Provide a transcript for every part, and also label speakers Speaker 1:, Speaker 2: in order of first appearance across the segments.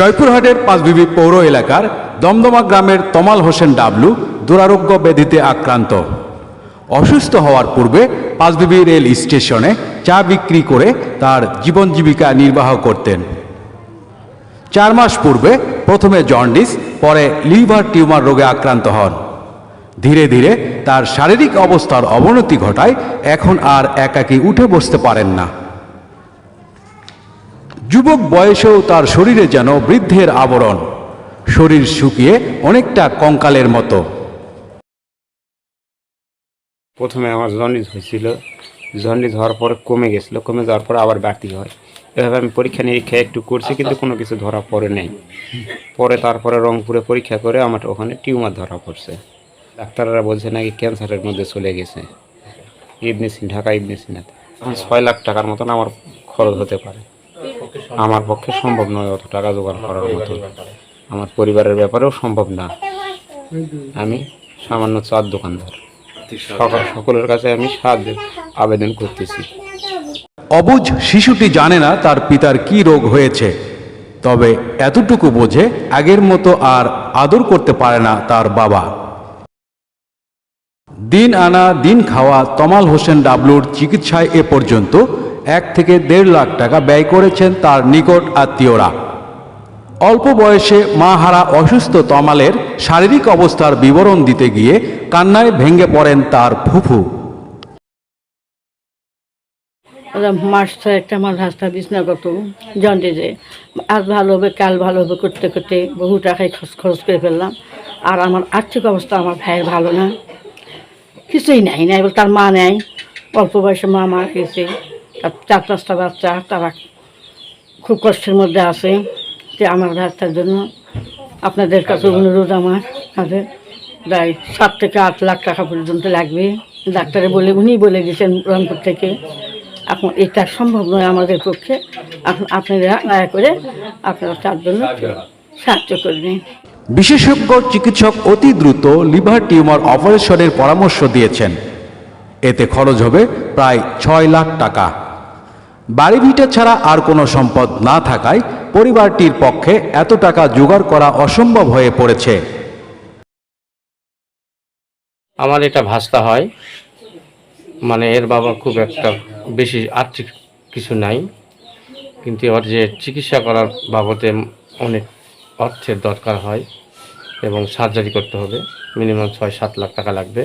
Speaker 1: জয়পুরহাটের পাঁচবিবি পৌর এলাকার দমদমা গ্রামের তমাল হোসেন ডাবলু দুরারোগ্য ব্যাধিতে আক্রান্ত। অসুস্থ হওয়ার পূর্বে পাঁচবিবি রেল স্টেশনে চা বিক্রি করে তার জীবন জীবিকা নির্বাহ করতেন। চার মাস পূর্বে প্রথমে জন্ডিস, পরে লিভার টিউমার রোগে আক্রান্ত হন। ধীরে ধীরে তার শারীরিক অবস্থার অবনতি ঘটায় এখন আর একাকী উঠে বসতে পারেন না। যুবক বয়সেও তার শরীরে যেন বৃদ্ধের আবরণ। শরীর শুকিয়ে অনেকটা কঙ্কালের মতো।
Speaker 2: প্রথমে আমার জন্ডিস হয়েছিল। জন্ডিস হওয়ার পরে কমে গেছিল। কমে যাওয়ার পরে আবার বাড়তি হয়। এভাবে আমি পরীক্ষা নিরীক্ষা একটু করছি, কিন্তু কোনো কিছু ধরা পড়ে নেই। পরে তারপরে রংপুরে পরীক্ষা করে আমার ওখানে টিউমার ধরা পড়ছে। ডাক্তাররা বলছে নাকি ক্যান্সারের মধ্যে চলে গেছে। ইবনে ঢাকা ইবনে এখন ছয় লাখ টাকার মতন আমার খরচ হতে পারে। আমার পক্ষে সম্ভব নয় অত টাকা জোগাড় করার মতো আমার পরিবারের ব্যাপারেও সম্ভব না। আমি সামান্য চার দোকানদার। সকাল সকলের কাছে আমি সাহায্যের আবেদন করতেছি।
Speaker 1: অবুঝ শিশুটি জানে না তার পিতার কি রোগ হয়েছে। তবে এতটুকু বোঝে আগের মতো আর আদর করতে পারে না তার বাবা। দিন আনা দিন খাওয়া তমাল হোসেন ডাবলুর চিকিৎসায় এ পর্যন্ত এক থেকে দেড় লাখ টাকা ব্যয় করেছেন তার নিকট আত্মীয়রা। অল্প বয়সে মা হারা অসুস্থ তমালের শারীরিক অবস্থার বিবরণ দিতে গিয়ে কান্নায় ভেঙে পড়েন তার ফুফু।
Speaker 3: মাস একটা আমার রাস্তা বিছনা করত জন্ডিসে। আজ ভালো হবে, কাল ভালো হবে, করতে করতে বহু টাকায় খরচ খরচ করে ফেললাম। আর আমার আর্থিক অবস্থা আমার ভাইয়ের ভালো না। কিছুই নাই নাই তার মা নেয় অল্প বয়সে মা মারা গেছে। চার পাঁচটা বাচ্চা তারা খুব কষ্টের মধ্যে আছে যে আমার বাচ্চার জন্য আপনাদের কাছে অনুরোধ আমার তাদের প্রায় সাত থেকে আট লাখ টাকা পর্যন্ত লাগবে। ডাক্তারে বলে উনি বলে দিয়েছেন রংপুর থেকে এখন এটা সম্ভব নয় আমাদের পক্ষে। এখন আপনারা দয়া করে আপনারা তার জন্য সাহায্য করবেন।
Speaker 1: বিশেষজ্ঞ চিকিৎসক অতি দ্রুত লিভার টিউমার অপারেশনের পরামর্শ দিয়েছেন। এতে খরচ হবে প্রায় ছয় লাখ টাকা। বাড়ি ভিটা ছাড়া আর কোনো সম্পদ না থাকায় পরিবারটির পক্ষে এত টাকা জোগাড় করা অসম্ভব হয়ে পড়েছে।
Speaker 4: আমার এটা ভাস্তা হয়। মানে এর বাবা খুব একটা বেশি আর্থিক কিছু নাই। কিন্তু ওর যে চিকিৎসা করার বাবদে অনেক অর্থের দরকার হয় এবং সার্জারি করতে হবে। মিনিমাম ছয় সাত লাখ টাকা লাগবে।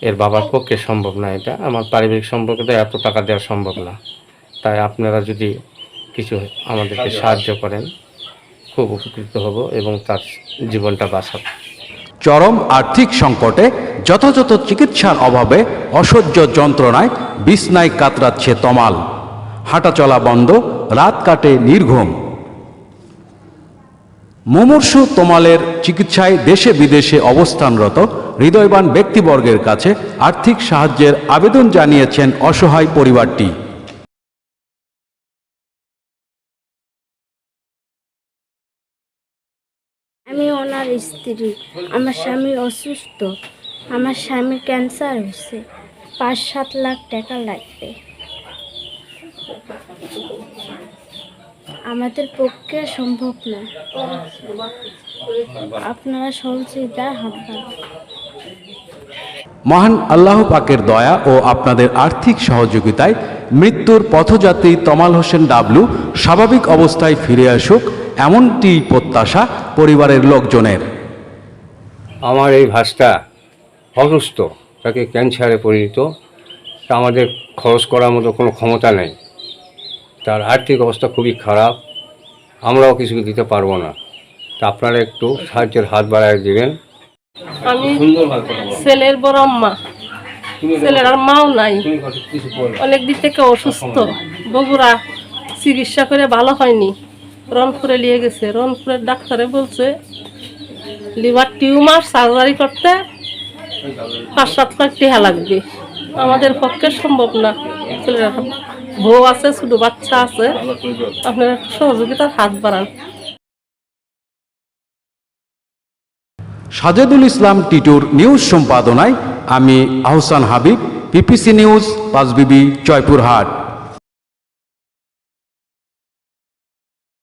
Speaker 4: এর বাবার পক্ষে সম্ভব না এটা। আমার পারিবারিক সম্পর্কে তো এত টাকা দেওয়া সম্ভব না। তাই আপনারা যদি কিছু আমাদেরকে সাহায্য করেন। খুব উপকৃত হব এবং তার জীবনটা বাঁচাবো।
Speaker 1: চরম আর্থিক সংকটে যথাযথ চিকিৎসার অভাবে অসহ্য যন্ত্রণায় বিছনায় কাতরাচ্ছে তমাল। হাঁটাচলা বন্ধ রাত কাটে নির্ঘুম। মুমূর্ষু তোমালের চিকিৎসায় দেশে বিদেশে অবস্থানরত হৃদয়বান ব্যক্তিবর্গের কাছে আর্থিক সাহায্যের আবেদন জানিয়েছেন অসহায় পরিবারটি।
Speaker 5: আমি ওনার স্ত্রী। আমার স্বামী অসুস্থ। আমার স্বামীর ক্যান্সার হয়েছে। পাঁচ সাত লাখ টাকা লাগবে। আমাদের পক্ষে সম্ভব না। আপনারা সহযোগিতার হাত বাড়ান।
Speaker 1: মহান আল্লাহ পাকের দয়া ও আপনাদের আর্থিক সহযোগিতায় মৃত্যুর পথযাত্রী তমাল হোসেন ডাবলু স্বাভাবিক অবস্থায় ফিরে আসুক এমনটি প্রত্যাশা পরিবারের লোকজনের।
Speaker 6: আমার এই ভাষটা অসুস্থ তাকে ক্যান্সারে পরিণত। তা আমাদের খরচ করার মতো কোনো ক্ষমতা নেই। তার আর্থিক অবস্থা খুবই খারাপ আমরাও কিছু দিতে পারব না। তা আপনারা একটু সাহায্যের হাত বাড়ায় দিবেন।
Speaker 7: আমি ছেলের বড় আম্মা। ছেলের আর মাও নাই। অনেক দিক থেকে অসুস্থ। বগুড়া চিকিৎসা করে ভালো হয়নি। রনপুরে নিয়ে গেছে। রনপুরের ডাক্তারে বলছে লিভার টিউমার সার্জারি করতে পাঁচ সাত লাখ টিহা লাগবে। আমাদের পক্ষে সম্ভব না। ছেলের বউ আছে, ছোট বাচ্চা আছে। আপনারা সহযোগিতার হাত বাড়ান।
Speaker 1: সাজেদুল ইসলাম টিটুর নিউজ সম্পাদনায় আমি আহসান হাবিব, পিপিসি নিউজ, পাঁচবিবি, জয়পুরহাট।